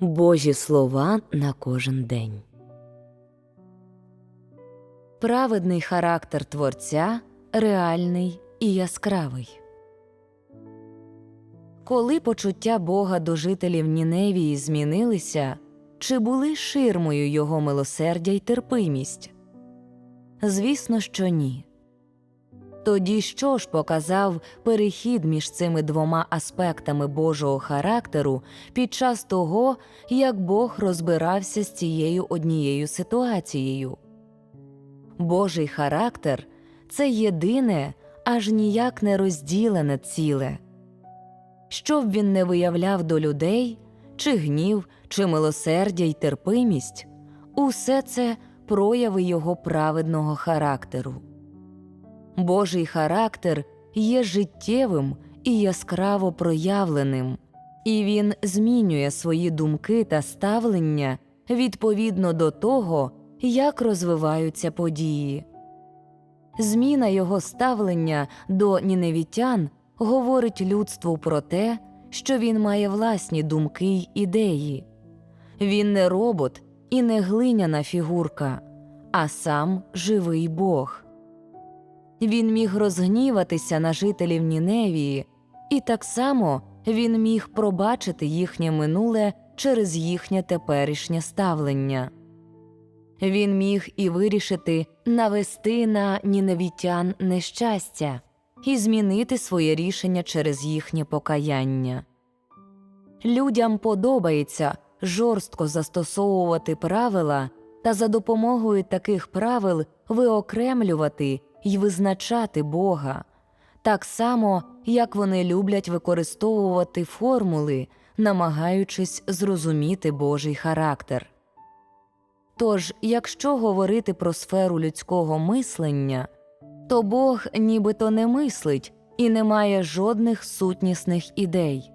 Божі слова на кожен день. Праведний характер творця реальний і яскравий. Коли почуття Бога до жителів Ніневії змінилися, чи були ширмою його милосердя й терпимість? Звісно, що ні. Тоді що ж показав перехід між цими двома аспектами Божого характеру під час того, як Бог розбирався з цією однією ситуацією? Божий характер це єдине, аж ніяк не розділене ціле. Що б він не виявляв до людей, чи гнів, чи милосердя й терпимість, усе це прояви його праведного характеру. Божий характер є життєвим і яскраво проявленим, і він змінює свої думки та ставлення відповідно до того, як розвиваються події. Зміна його ставлення до ніневітян говорить людству про те, що він має власні думки й ідеї. Він не робот і не глиняна фігурка, а сам живий Бог. Він міг розгніватися на жителів Ніневії, і так само він міг пробачити їхнє минуле через їхнє теперішнє ставлення. Він міг і вирішити навести на ніневітян нещастя і змінити своє рішення через їхнє покаяння. Людям подобається жорстко застосовувати правила та за допомогою таких правил виокремлювати й визначати Бога, так само, як вони люблять використовувати формули, намагаючись зрозуміти Божий характер. Тож, якщо говорити про сферу людського мислення, то Бог нібито не мислить і не має жодних сутнісних ідей.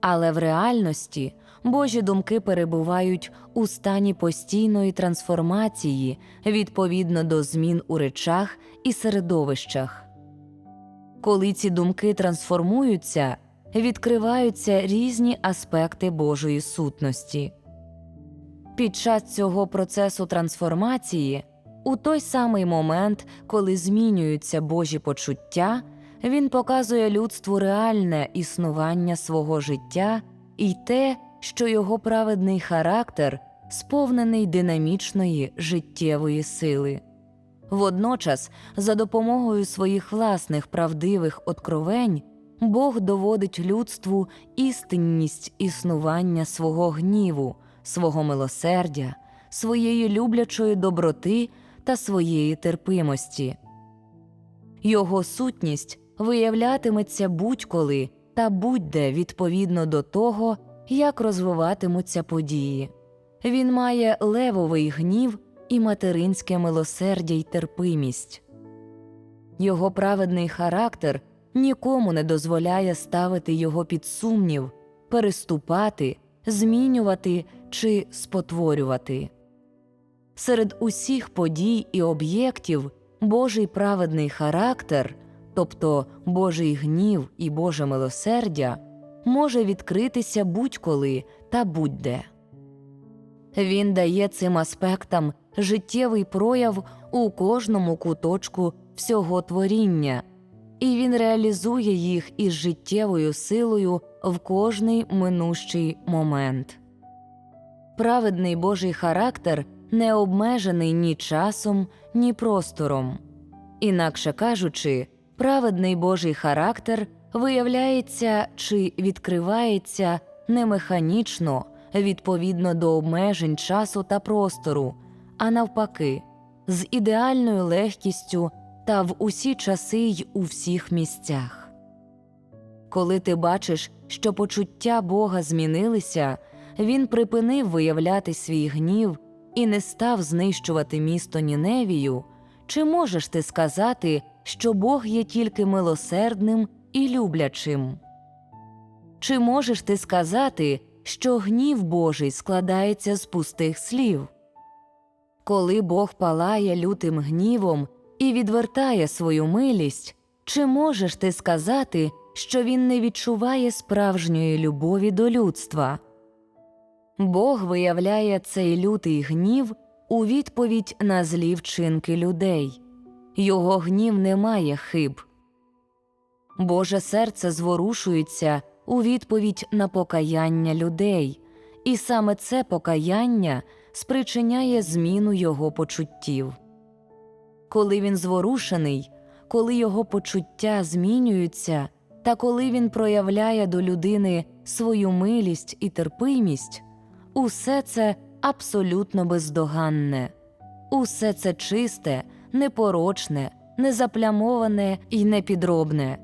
Але в реальності Божі думки перебувають у стані постійної трансформації відповідно до змін у речах і середовищах. Коли ці думки трансформуються, відкриваються різні аспекти Божої сутності. Під час цього процесу трансформації, у той самий момент, коли змінюються Божі почуття, він показує людству реальне існування свого життя і те, що його праведний характер сповнений динамічної життєвої сили. Водночас, за допомогою своїх власних правдивих откровень, Бог доводить людству істинність існування свого гніву, свого милосердя, своєї люблячої доброти та своєї терпимості. Його сутність виявлятиметься будь-коли та будь-де відповідно до того, як розвиватимуться події. Він має левовий гнів і материнське милосердя й терпимість. Його праведний характер нікому не дозволяє ставити його під сумнів, переступати, змінювати чи спотворювати. Серед усіх подій і об'єктів Божий праведний характер, тобто Божий гнів і Боже милосердя, може відкритися будь-коли та будь-де. Він дає цим аспектам життєвий прояв у кожному куточку всього творіння, і він реалізує їх із життєвою силою в кожний минущий момент. Праведний Божий характер не обмежений ні часом, ні простором. Інакше кажучи, праведний Божий характер виявляється чи відкривається не механічно відповідно до обмежень часу та простору, а навпаки, з ідеальною легкістю та в усі часи й у всіх місцях. Коли ти бачиш, що почуття Бога змінилися, він припинив виявляти свій гнів і не став знищувати місто Ніневію, чи можеш ти сказати, що Бог є тільки милосердним і люблячим? Чи можеш ти сказати, що гнів Божий складається з пустих слів? Коли Бог палає лютим гнівом і відвертає свою милість, чи можеш ти сказати, що він не відчуває справжньої любові до людства? Бог виявляє цей лютий гнів у відповідь на злі вчинки людей. Його гнів не має хиб. Боже серце зворушується у відповідь на покаяння людей, і саме це покаяння спричиняє зміну його почуттів. Коли він зворушений, коли його почуття змінюються, та коли він проявляє до людини свою милість і терпимість, усе це абсолютно бездоганне, усе це чисте, непорочне, незаплямоване і непідробне.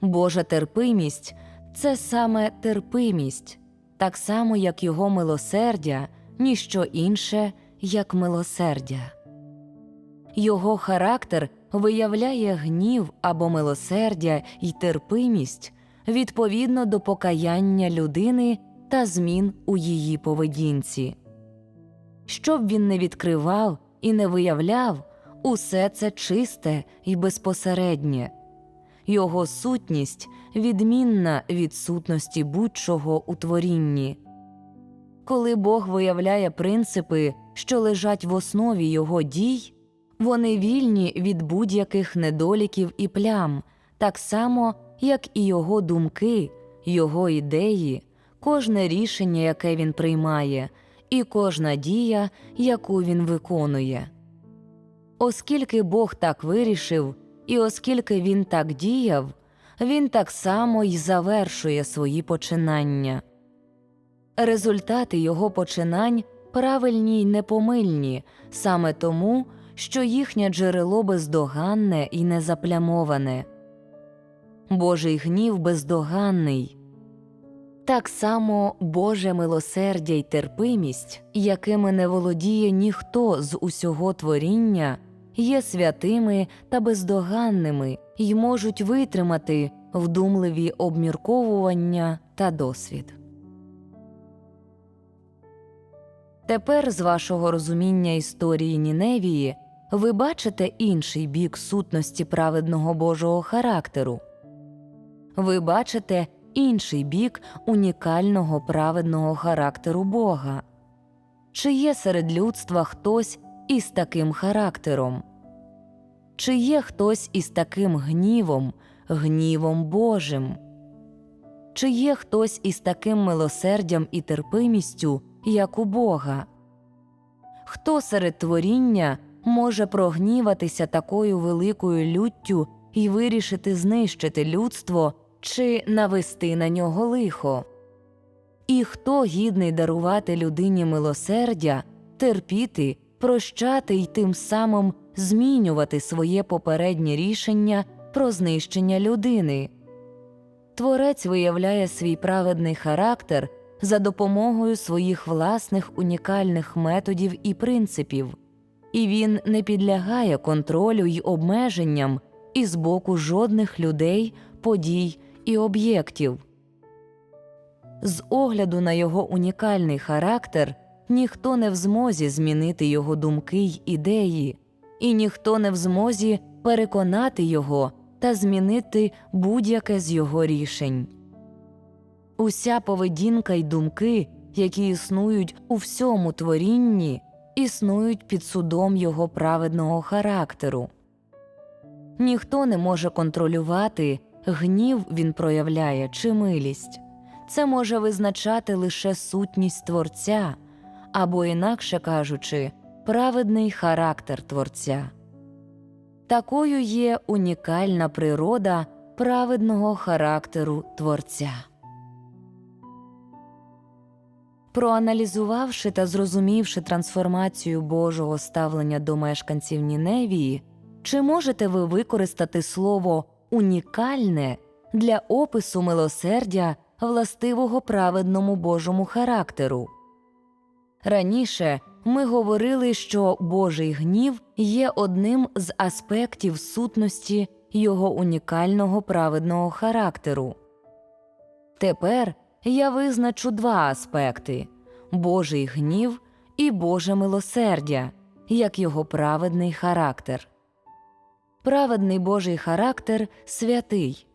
Божа терпимість це саме терпимість, так само як його милосердя, ніщо інше, як милосердя. Його характер виявляє гнів або милосердя й терпимість відповідно до покаяння людини та змін у її поведінці. Щоб він не відкривав і не виявляв, усе це чисте і безпосереднє. Його сутність відмінна від сутності будь-чого у творінні. Коли Бог виявляє принципи, що лежать в основі його дій, вони вільні від будь-яких недоліків і плям, так само, як і його думки, його ідеї, кожне рішення, яке він приймає, і кожна дія, яку він виконує. Оскільки Бог так вирішив, і оскільки він так діяв, він так само й завершує свої починання. Результати його починань правильні й непомильні саме тому, що їхнє джерело бездоганне і незаплямоване. Божий гнів бездоганний. Так само Боже милосердя й терпимість, якими не володіє ніхто з усього творіння, є святими та бездоганними й можуть витримати вдумливі обмірковування та досвід. Тепер, з вашого розуміння історії Ніневії, ви бачите інший бік сутності праведного Божого характеру. Ви бачите інший бік унікального праведного характеру Бога. Чи є серед людства хтось із таким характером? Чи є хтось із таким гнівом, гнівом Божим? Чи є хтось із таким милосердям і терпимістю, як у Бога? Хто серед творіння може прогніватися такою великою люттю і вирішити знищити людство чи навести на нього лихо? І хто гідний дарувати людині милосердя, терпіти, прощати й тим самим змінювати своє попереднє рішення про знищення людини? Творець виявляє свій праведний характер за допомогою своїх власних унікальних методів і принципів, і він не підлягає контролю й обмеженням із боку жодних людей, подій і об'єктів. З огляду на його унікальний характер ніхто не в змозі змінити його думки й ідеї, і ніхто не в змозі переконати його та змінити будь-яке з його рішень. Уся поведінка й думки, які існують у всьому творінні, існують під судом його праведного характеру. Ніхто не може контролювати, гнів він проявляє чи милість. Це може визначати лише сутність Творця або, інакше кажучи, праведний характер Творця. Такою є унікальна природа праведного характеру Творця. Проаналізувавши та зрозумівши трансформацію Божого ставлення до мешканців Ніневії, чи можете ви використати слово унікальне для опису милосердя властивого праведному Божому характеру? Раніше ми говорили, що Божий гнів є одним з аспектів сутності його унікального праведного характеру. Тепер я визначу два аспекти Божий гнів і Боже милосердя, як його праведний характер. Праведний Божий характер святий.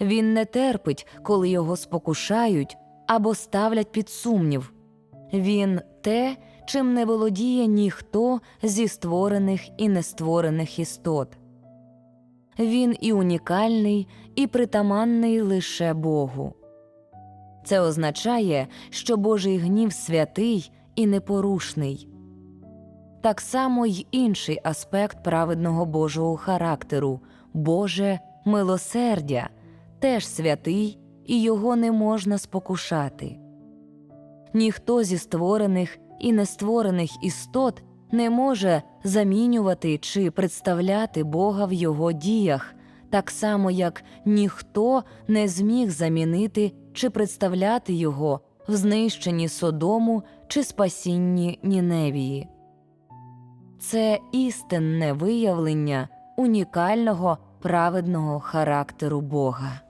Він не терпить, коли його спокушають або ставлять під сумнів. Він те, чим не володіє ніхто зі створених і нестворених істот. Він і унікальний, і притаманний лише Богу. Це означає, що Божий гнів святий і непорушний. Так само й інший аспект праведного Божого характеру Боже милосердя теж святий, і його не можна спокушати. Ніхто зі створених і нестворених істот не може замінювати чи представляти Бога в його діях, так само як ніхто не зміг замінити чи представляти його в знищенні Содому чи спасінні Ніневії. Це істинне виявлення унікального праведного характеру Бога.